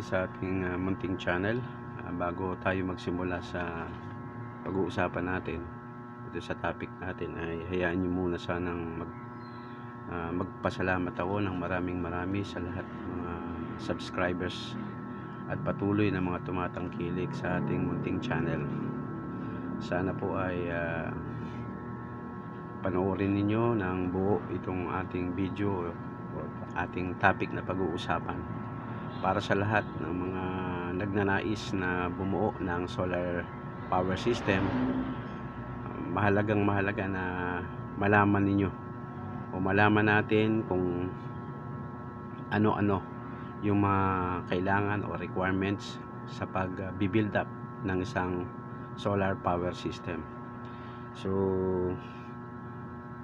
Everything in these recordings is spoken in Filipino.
sumusubaybay sa ating ah, munting channel. Ah, bago tayo magsimula sa pag-uusapan natin dito sa topic natin ay hayaan niyo muna sanang mag, ah, magpasalamat ako ng maraming marami sa lahat mga subscribers at patuloy na mga tumatangkilik sa ating munting channel. Sana po ay ah, panoorin ninyo ng buo itong ating video o ating topic na pag-uusapan para sa lahat ng mga nagnanais na bumuo ng solar power system mahalagang mahalaga na malaman ninyo o malaman natin kung ano-ano yung mga kailangan o requirements sa pag-build up ng isang solar power system. So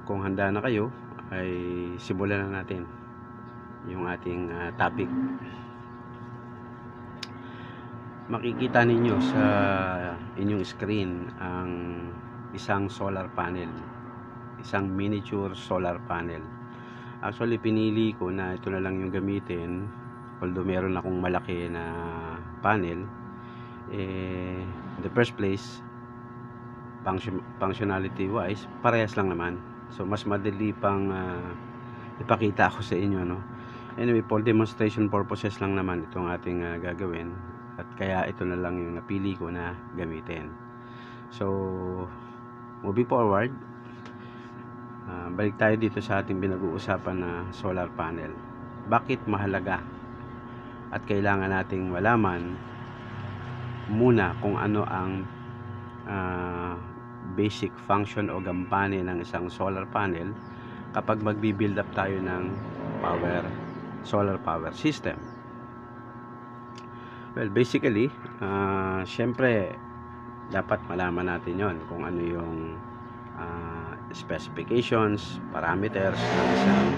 kung handa na kayo ay simulan na natin yung ating ah, topic makikita ninyo sa inyong screen ang isang solar panel isang miniature solar panel. Actually pinili ko na ito na lang yung gamitin. Although meron akong malaki na panel eh, in the first place function, functionality wise parehas lang naman. So mas madali pang ah, ipakita ko sa inyo no? Anyway for demonstration purposes lang naman itong ating ah, gagawin kaya ito na lang yung napili ko na gamitin. So moving forward ah, balik tayo dito sa ating pinag-uusapan na solar panel. Bakit mahalaga? At kailangan nating malaman muna kung ano ang ah, basic function o gampane ng isang solar panel kapag magbi-build up tayo ng power solar power system. Well, basically, ah syempre dapat malaman natin 'yon kung ano yung ah, specifications, parameters ng isang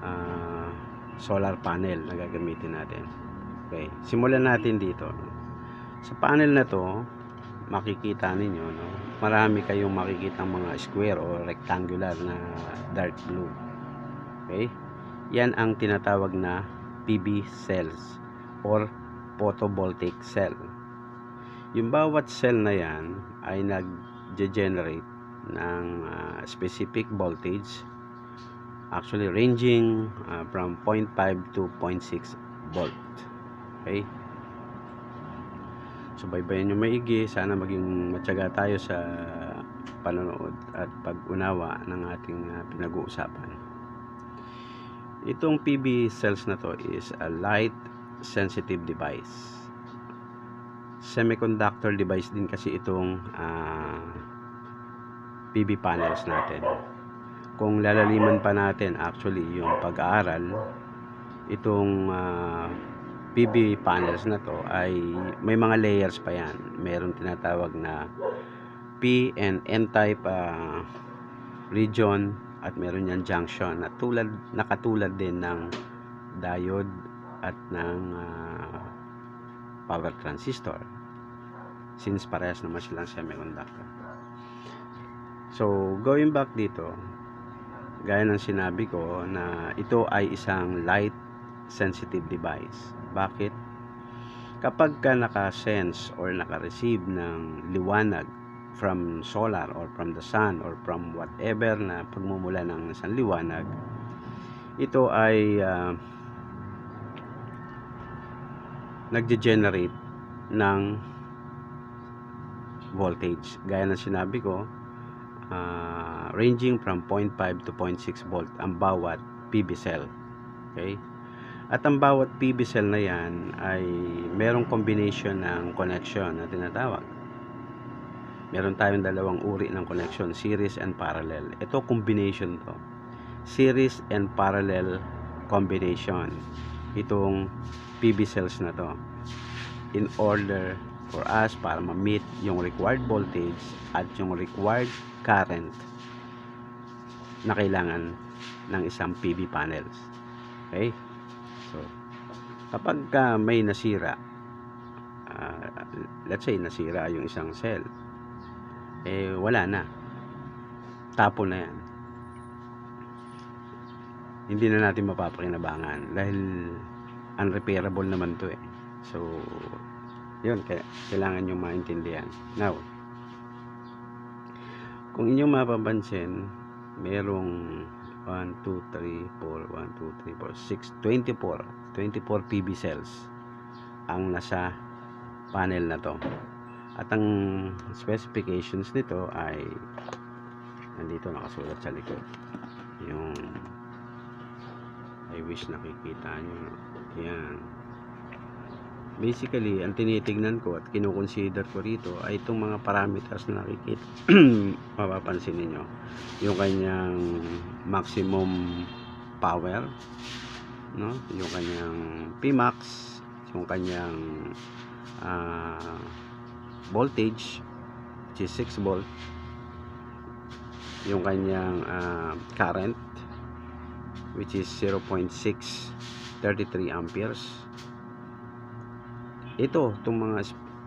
ah, solar panel na gagamitin natin. Okay, simulan natin dito. Sa panel na 'to, makikita ninyo no marami kayong makikita mga square o rectangular na dark blue okay yan ang tinatawag na PV cells or photovoltaic cell. Yung bawat cell na yan ay nag-generate ng ah, specific voltage actually ranging ah, from 0.5 to 0.6 volt. Okay? Subaybayan nyo maigi. Sana maging matyaga tayo sa panonood at pag-unawa ng ating ah, pinag-uusapan. Itong PV cells na to is a light sensitive device semiconductor device din kasi itong ah, PV panels natin kung lalaliman pa natin actually yung pag-aaral itong ah, PV panels na to ay may mga layers pa yan. Meron tinatawag na P and N type ah, region at meron yan junction na tulad nakatulad din ng diode at ng ah, power transistor since parehas naman silang semiconductor. So, going back dito, gaya ng sinabi ko na ito ay isang light sensitive device. Bakit? Kapag ka naka-sense or naka-receive ng liwanag from solar or from the sun or from whatever na pagmumula ng isang liwanag, ito ay uh, nagde-generate ng voltage. Gaya ng sinabi ko, uh, ranging from 0.5 to 0.6 volt ang bawat PV cell. Okay? At ang bawat PV cell na yan ay merong combination ng connection na tinatawag. Meron tayong dalawang uri ng connection, series and parallel. Ito combination to. Series and parallel combination. Itong PV cells na to. In order for us para ma-meet yung required voltage at yung required current na kailangan ng isang PV panels. Okay? So, kapag ka may nasira, ah, let's say nasira yung isang cell, eh wala na. Tapo na yan. hindi na natin mapapakinabangan dahil unrepairable naman to eh. So, yun, kaya kailangan nyo maintindihan. Now, kung inyong mapapansin, merong 1, 2, 3, 4, 1, 2, 3, 4, 6, 24. 24 PB cells ang nasa panel na to. At ang specifications nito ay nandito nakasulat sa likod. Yung I wish nakikita nyo. Yan. Basically, ang tinitignan ko at kinukonsider ko rito ay itong mga parameters na nakikita. mapapansin ninyo. Yung kanyang maximum power, no? Yung kanyang Pmax, yung kanyang ah, voltage, which is 6 volt, yung kanyang ah, current, which is 0.633 amperes. Ito, itong mga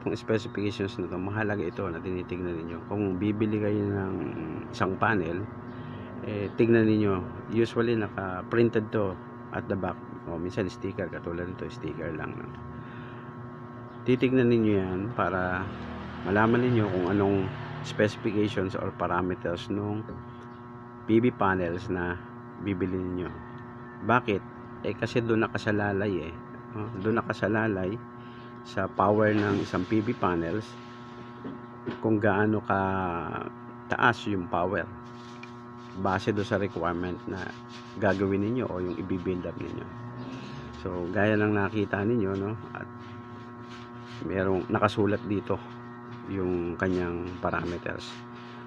itong specifications na to, mahalaga ito na tinitignan ninyo. Kung bibili kayo ng isang panel, eh, tignan ninyo. Usually, naka-printed to at the back. O, minsan sticker, katulad nito, sticker lang. Titignan ninyo yan para malaman ninyo kung anong specifications or parameters nung PV panels na bibili ninyo. Bakit? Eh kasi doon nakasalalay eh. Oh, doon nakasalalay sa power ng isang PV panels kung gaano ka taas yung power base do sa requirement na gagawin ninyo o yung i-build up ninyo. So, gaya lang nakita ninyo, no? At merong nakasulat dito yung kanyang parameters.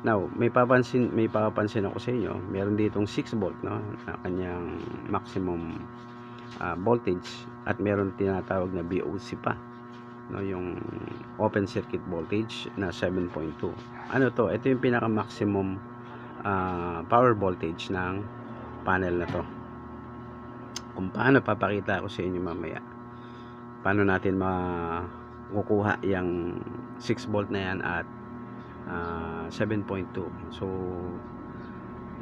Now, may papansin may papansin ako sa inyo, meron ditong 6 volt no na kanyang maximum ah, voltage at meron tinatawag na VOC pa no yung open circuit voltage na 7.2. Ano to? Ito yung pinaka maximum ah, power voltage ng panel na to. Kung paano papakita ko sa inyo mamaya. Paano natin makukuha yung 6 volt na yan at ah, 7.2 so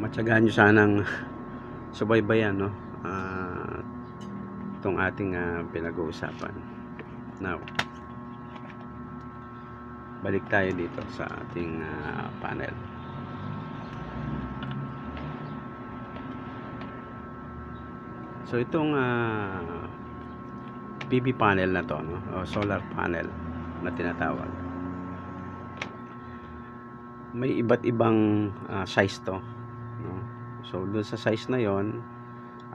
matyagaan nyo sanang subaybayan no? Ah, itong ating ah, pinag-uusapan. Now balik tayo dito sa ating ah, panel. So itong ah, PV panel na to no? o solar panel na tinatawag may iba't ibang ah, size to no? so doon sa size na yon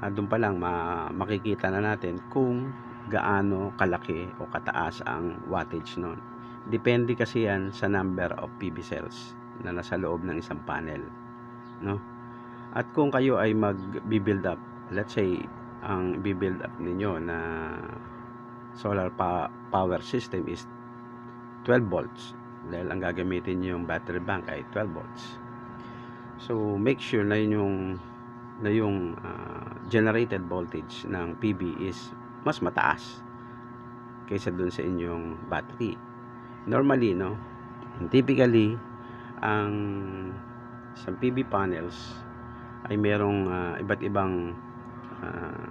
uh, doon pa lang ma- makikita na natin kung gaano kalaki o kataas ang wattage nun depende kasi yan sa number of PV cells na nasa loob ng isang panel no at kung kayo ay mag-build up let's say ang build up ninyo na solar pa- power system is 12 volts dahil ang gagamitin nyo yung battery bank ay 12 volts. So make sure na yun yung na yung ah, generated voltage ng PV is mas mataas kaysa dun sa inyong battery. Normally no typically ang sa PV panels ay merong ah, iba't ibang ah,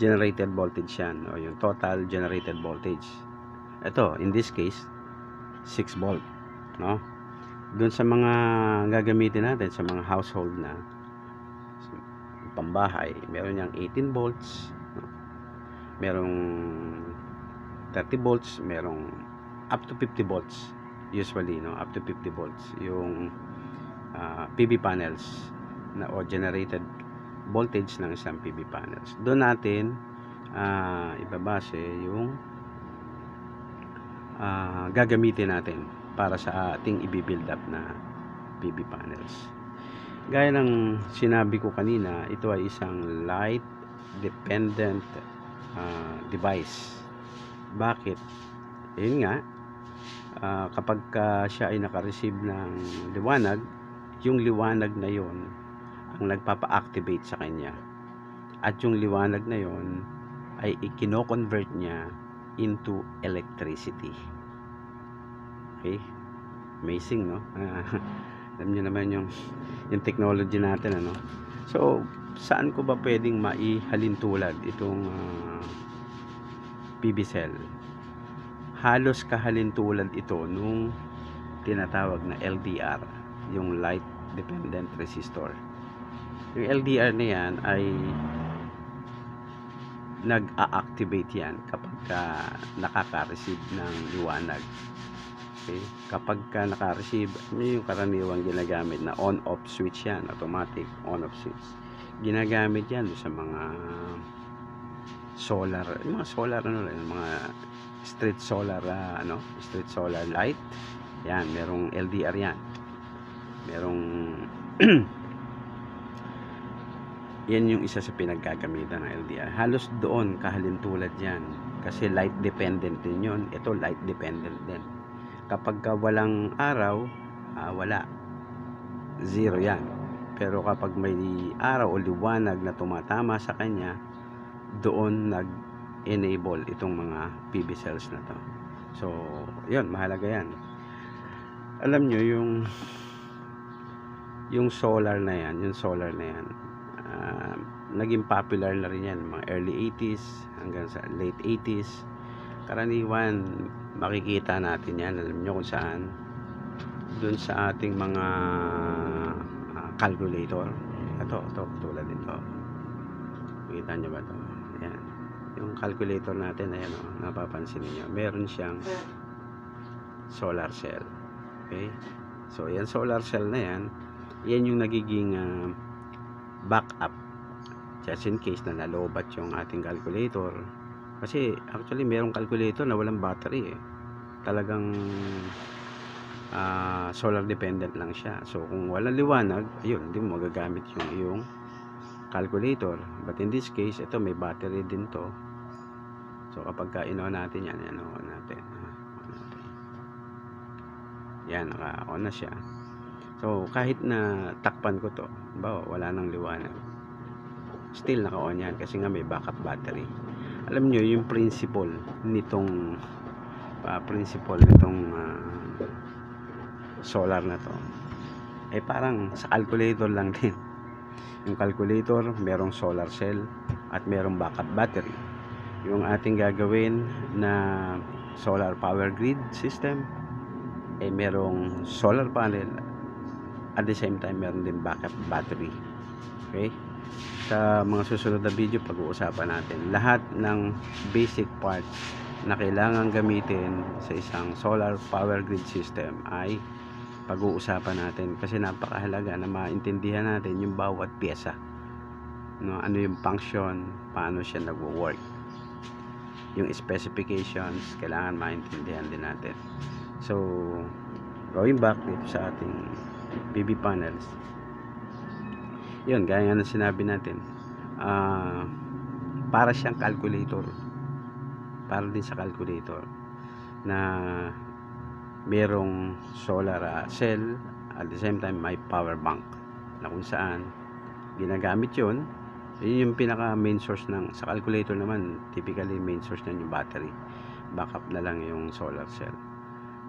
generated voltage yan o yung total generated voltage. Ito in this case 6 volt no doon sa mga gagamitin natin sa mga household na pambahay meron yang 18 volts no? merong 30 volts merong up to 50 volts usually no up to 50 volts yung ah, PV panels na o generated voltage ng isang PV panels. Doon natin ah, ibabase yung ah, gagamitin natin para sa ating i-build up na PV panels. Gaya ng sinabi ko kanina, ito ay isang light dependent ah, device. Bakit? Ayun nga, ah, kapag ka siya ay naka-receive ng liwanag, yung liwanag na yon ang nagpapa-activate sa kanya. At yung liwanag na yon ay ikino-convert niya into electricity. Okay? Amazing, no? Ah, alam niyo naman yung yung technology natin, ano? So, saan ko ba pwedeng maihalin tulad itong ah, PV cell? Halos kahalin tulad ito nung tinatawag na LDR, yung light dependent resistor. Yung LDR na yan ay nag-a-activate yan kapag ka nakaka-receive ng liwanag. Okay? Kapag ka naka-receive, ano yung karaniwang ginagamit na on-off switch yan, automatic on-off switch. Ginagamit yan sa mga solar, yung mga solar ano lang, mga street solar ah, ano, street solar light. Yan, merong LDR yan. Merong yan yung isa sa pinagkagamitan ng LDR. Halos doon kahalintulad yan. Kasi light dependent din yun. Ito light dependent din. Kapag ka walang araw, ah, wala. Zero yan. Pero kapag may araw o liwanag na tumatama sa kanya, doon nag-enable itong mga PV cells na to. So, yun, mahalaga yan. Alam nyo, yung yung solar na yan, yung solar na yan, ah, naging popular na rin yan, mga early 80s hanggang sa late 80s. Karaniwan, makikita natin yan, alam nyo kung saan, dun sa ating mga ah, calculator. Ito, ito, tulad nito. Makita nyo ba ito? Ayan. Yung calculator natin, ayan o, napapansin niyo meron siyang solar cell. Okay? So, yan solar cell na yan, yan yung nagiging ah, backup just in case na nalobat yung ating calculator. Kasi actually merong calculator na walang battery eh. talagang ah, solar dependent lang siya. So kung walang liwanag ayun hindi mo magagamit yung iyong calculator. But in this case ito may battery din to. So kapag ka ino natin yan ano natin. Ah, on natin. yan naka-on na siya So, kahit na takpan ko to, ba wala nang liwanag. Still naka-on yan kasi nga may backup battery. Alam nyo, yung principle nitong uh, principle nitong ah, solar na to ay parang sa calculator lang din. Yung calculator, merong solar cell at merong backup battery. Yung ating gagawin na solar power grid system ay merong solar panel at the same time meron din backup battery. Okay? Sa mga susunod na video pag-uusapan natin lahat ng basic parts na kailangan gamitin sa isang solar power grid system ay pag-uusapan natin. Kasi napakahalaga na maintindihan natin yung bawat pyesa. No ano yung function paano siya nagwo-work. Yung specifications kailangan maintindihan din natin. So going back dito sa ating PV panels. Yun gaya ng sinabi natin ah para siyang calculator. Para din sa calculator na merong solar ah, cell at the same time may power bank na kung saan ginagamit yun. Yun yung pinaka main source ng sa calculator naman typically main source niyan yung battery backup na lang yung solar cell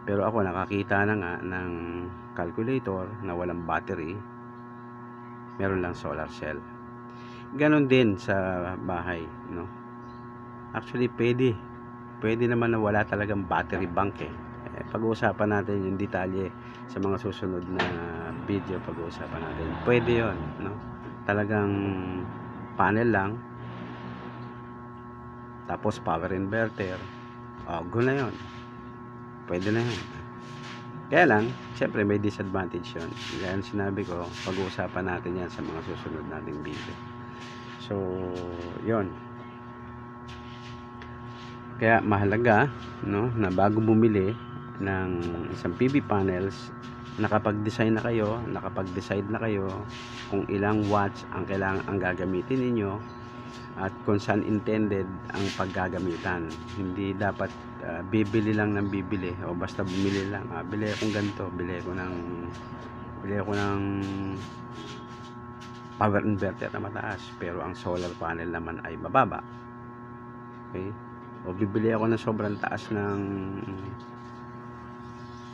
pero ako nakakita na nga ng calculator na walang battery. Meron lang solar cell. Ganon din sa bahay, no? Actually, pwede. Pwede naman na wala talagang battery bank eh. eh pag-uusapan natin yung detalye sa mga susunod na video pag-uusapan natin. Pwede yon no? Talagang panel lang. Tapos power inverter. Oh, go na yon pwede na yun. Kaya lang, syempre may disadvantage yun. Kaya sinabi ko, pag-uusapan natin yan sa mga susunod nating video. So, yon Kaya mahalaga, no, na bago bumili ng isang PV panels, nakapag-design na kayo, nakapag-decide na kayo kung ilang watts ang kailangan ang gagamitin ninyo at kung saan intended ang paggagamitan. Hindi dapat uh, bibili lang ng bibili o basta bumili lang. Ah, bili akong ganito bili ako ng bili ako ng power inverter na mataas pero ang solar panel naman ay mababa. Okay? O bibili ako ng sobrang taas ng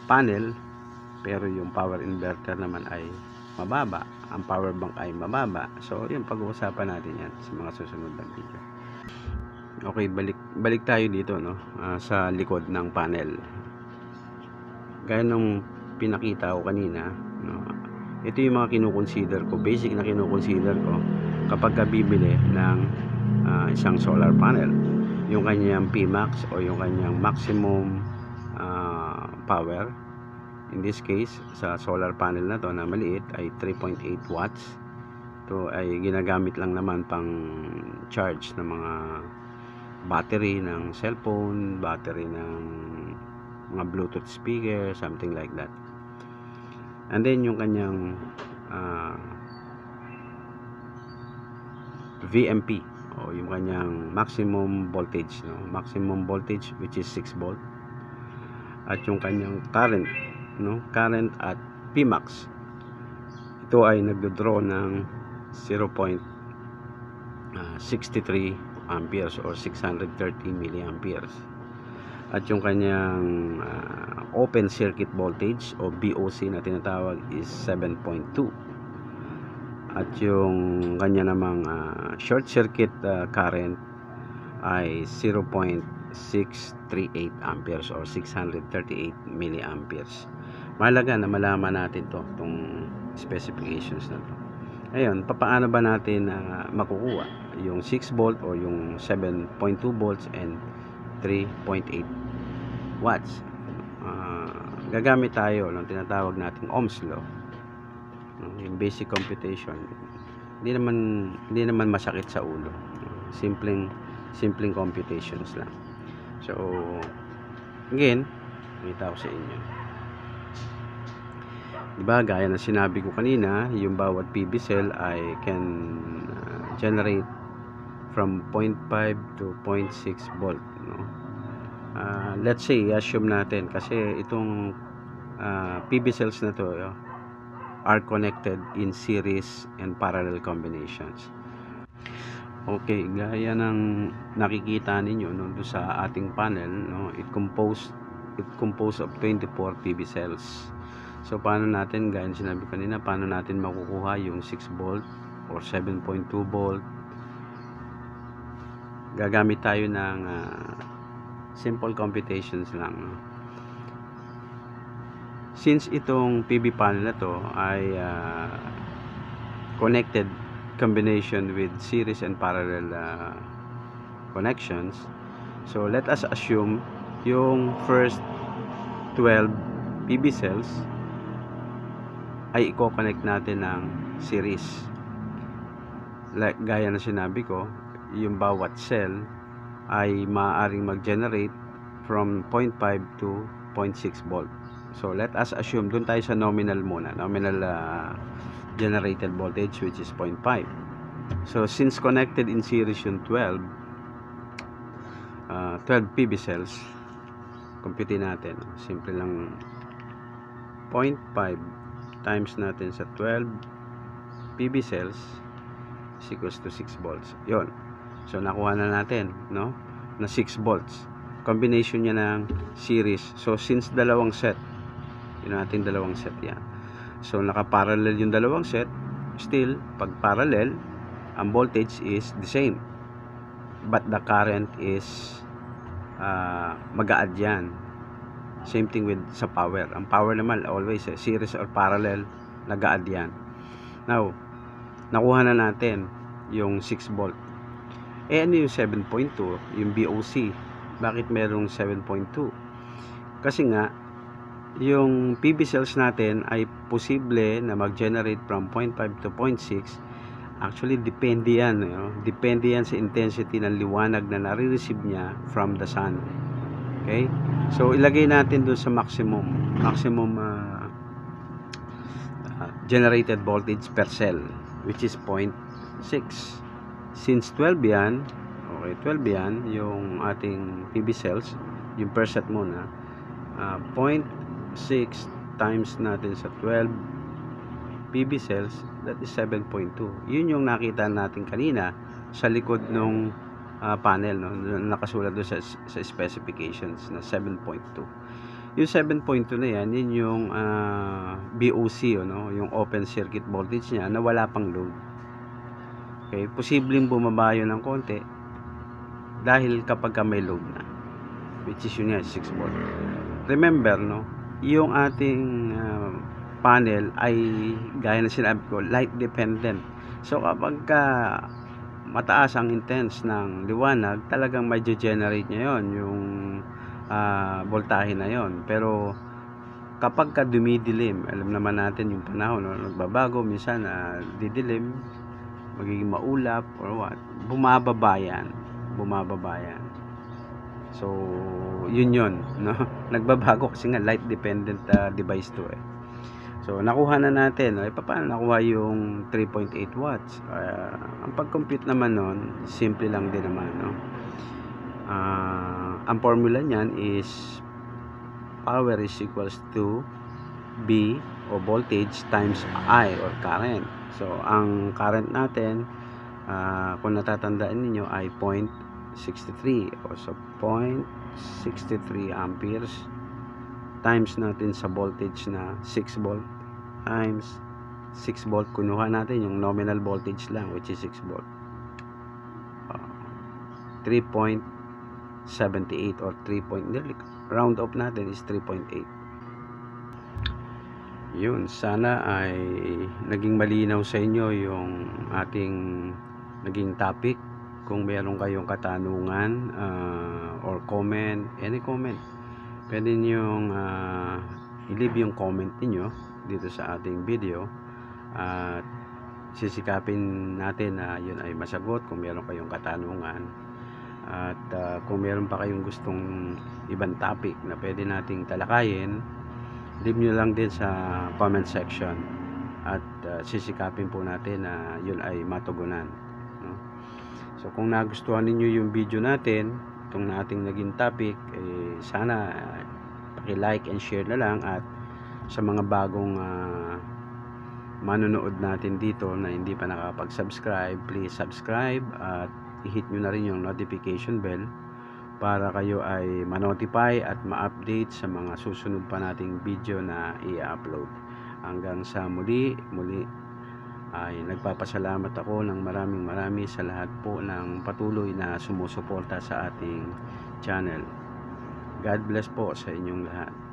panel pero yung power inverter naman ay mababa, ang power bank ay mababa. So, yun, pag-uusapan natin yan sa mga susunod na video. Okay, balik balik tayo dito no ah, sa likod ng panel. Gaya nung pinakita ko kanina, no. Ito yung mga kino-consider ko, basic na kino-consider ko kapag ka bibili ng ah, isang solar panel. Yung kanyang Pmax o yung kanyang maximum ah, power. In this case, sa solar panel na to na maliit ay 3.8 watts. Ito ay ginagamit lang naman pang charge ng mga battery ng cellphone, battery ng mga Bluetooth speaker, something like that. And then yung kanyang ah, VMP o yung kanyang maximum voltage, no? maximum voltage which is 6 volt. At yung kanyang current, no? current at Pmax. Ito ay nagdo-draw ng 0.63 amperes or 630 milliamperes at yung kanyang ah, open circuit voltage o BOC na tinatawag is 7.2 at yung kanya namang ah, short circuit ah, current ay 0.638 amperes or 638 milliamperes mahalaga na malaman natin to itong specifications na to Ngayon, papaano ba natin na makukuha yung 6 volt or yung 7.2 volts and 3.8 watts? Ah, gagamit tayo ng tinatawag nating Ohm's law. Yung basic computation. Hindi naman hindi naman masakit sa ulo. Simpleng simpleng computations lang. So, again, kita ko sa inyo. Diba, gaya ng sinabi ko kanina, yung bawat PV cell ay can uh, generate from 0.5 to 0.6 volt. No? Uh, let's say, assume natin, kasi itong uh, PV cells na to uh, are connected in series and parallel combinations. Okay, gaya ng nakikita ninyo no, sa ating panel, no, it composed it composed of 24 PV cells. So, paano natin, gaya sinabi kanina, paano natin makukuha yung 6 volt or 7.2 volt? Gagamit tayo ng ah, simple computations lang. Since itong PV panel na to ay ah, connected combination with series and parallel ah, connections, so let us assume yung first 12 PV cells ay i-connect natin ng series. Like, gaya na sinabi ko, yung bawat cell ay maaaring mag-generate from 0.5 to 0.6 volt. So, let us assume, dun tayo sa nominal muna, nominal ah, generated voltage which is 0.5. So, since connected in series yung 12, ah, 12 PV cells, compute natin. Simple lang 0.5 times natin sa 12 PV cells is equals to 6 volts. Yon. So, nakuha na natin, no? Na 6 volts. Combination niya ng series. So, since dalawang set, yun natin dalawang set yan. So, naka-parallel yung dalawang set, still, pag parallel, ang voltage is the same. But the current is uh, mag-a-add yan. Same thing with sa power. Ang power naman always eh, series or parallel nag-a-add yan. Now, nakuha na natin yung 6 volt. Eh ano yung 7.2? Yung BOC. Bakit merong 7.2? Kasi nga, yung PV cells natin ay posible na mag-generate from 0.5 to 0.6 actually depende yan you know? depende yan sa intensity ng liwanag na nare-receive niya from the sun okay? So ilagay natin doon sa maximum maximum uh, uh, generated voltage per cell which is 0.6 since 12 yan okay 12 yan yung ating PV cells yung per set muna uh, 0.6 times natin sa 12 PV cells that is 7.2 yun yung nakita natin kanina sa likod nung uh, panel no nakasulat doon sa, sa specifications na 7.2 Yung 7.2 na yan, yun yung ah, BOC, ano, yung open circuit voltage niya na wala pang load. Okay, posibleng bumaba yun ng konti dahil kapag ka may load na. Which is yun nga, 6 volt. Remember, no, yung ating ah, panel ay gaya na sinabi ko, light dependent. So kapag ka mataas ang intense ng liwanag, talagang may generate niya yon yung ah, voltahe na yon. Pero kapag ka dumidilim, alam naman natin yung panahon, no, nagbabago, minsan ah, didilim, magiging maulap or what, bumababa yan. Bumababa yan. So, yun yun. No? Nagbabago kasi nga light dependent ah, device to eh. So, nakuha na natin. No? E, paano nakuha yung 3.8 watts? Ah, ang pag-compute naman nun, simple lang din naman. No? Ah, ang formula niyan is power is equals to B o voltage times I or current. So, ang current natin, ah, kung natatandaan ninyo ay 0.63 o so 0.63 amperes times natin sa voltage na 6 volt times 6 volt. Kunuha natin yung nominal voltage lang which is 6 volt. Ah, 3.78 or 3 point nearly round off natin is 3.8 yun sana ay naging malinaw sa inyo yung ating naging topic. Kung meron kayong katanungan ah, or comment any comment pwede niyong ah, i-leave yung comment niyo dito sa ating video. At sisikapin natin na yun ay masagot kung meron kayong katanungan. At ah, kung meron pa kayong gustong ibang topic na pwede nating talakayin leave nyo lang din sa comment section. At ah, sisikapin po natin na yun ay matugunan no? so kung nagustuhan ninyo yung video natin itong ating naging topic eh, sana uh, paki-like and share na lang at sa mga bagong ah, manonood natin dito na hindi pa nakapag-subscribe please subscribe at i-hit nyo na rin yung notification bell para kayo ay ma-notify at ma-update sa mga susunod pa nating video na i-upload. Hanggang sa muli, muli ay nagpapasalamat ako ng maraming marami sa lahat po ng patuloy na sumusuporta sa ating channel. God bless po sa inyong lahat.